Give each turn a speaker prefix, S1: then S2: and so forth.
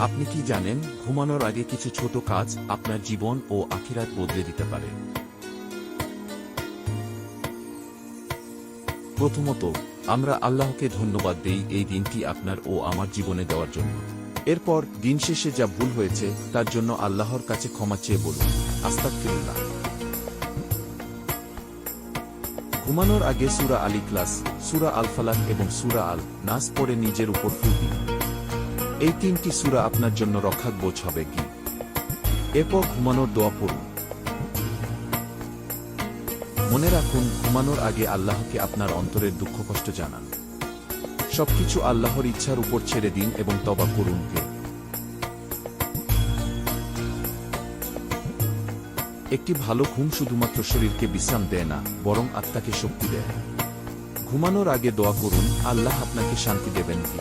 S1: আপনি কি জানেন, ঘুমানোর আগে কিছু ছোট কাজ আপনার জীবন ও আখিরাত বদলে দিতে পারে? প্রথমত, আমরা আল্লাহকে ধন্যবাদ দেই এই দিনটি আপনার ও আমার জীবনে দেওয়ার জন্য। এরপর, দিন শেষে যা ভুল হয়েছে, তার জন্য আল্লাহর কাছে ক্ষমা চেয়ে বলুন। আস্তাগফিরুল্লাহ। ঘুমানোর আগে সুরা আলী ক্লাস সুরা আল ফালাক এবং সুরা আল নাস পড়ে নিজের উপর ফুল দিন। এই তিনটি সুরা আপনার জন্য রক্ষাক বোঝ হবে কি? এরপর ঘুমানোর দোয়া পড়ুন। মনে রাখুন, ঘুমানোর আগে আল্লাহকে আপনার অন্তরের দুঃখ কষ্ট জানান। সবকিছু আল্লাহর ইচ্ছার উপর ছেড়ে দিন এবং তবা করুন কে। একটি ভালো ঘুম শুধুমাত্র শরীরকে বিশ্রাম দেয় না, বরং আত্মাকে শক্তি দেয়। ঘুমানোর আগে দোয়া করুন, আল্লাহ আপনাকে শান্তি দেবেন কি?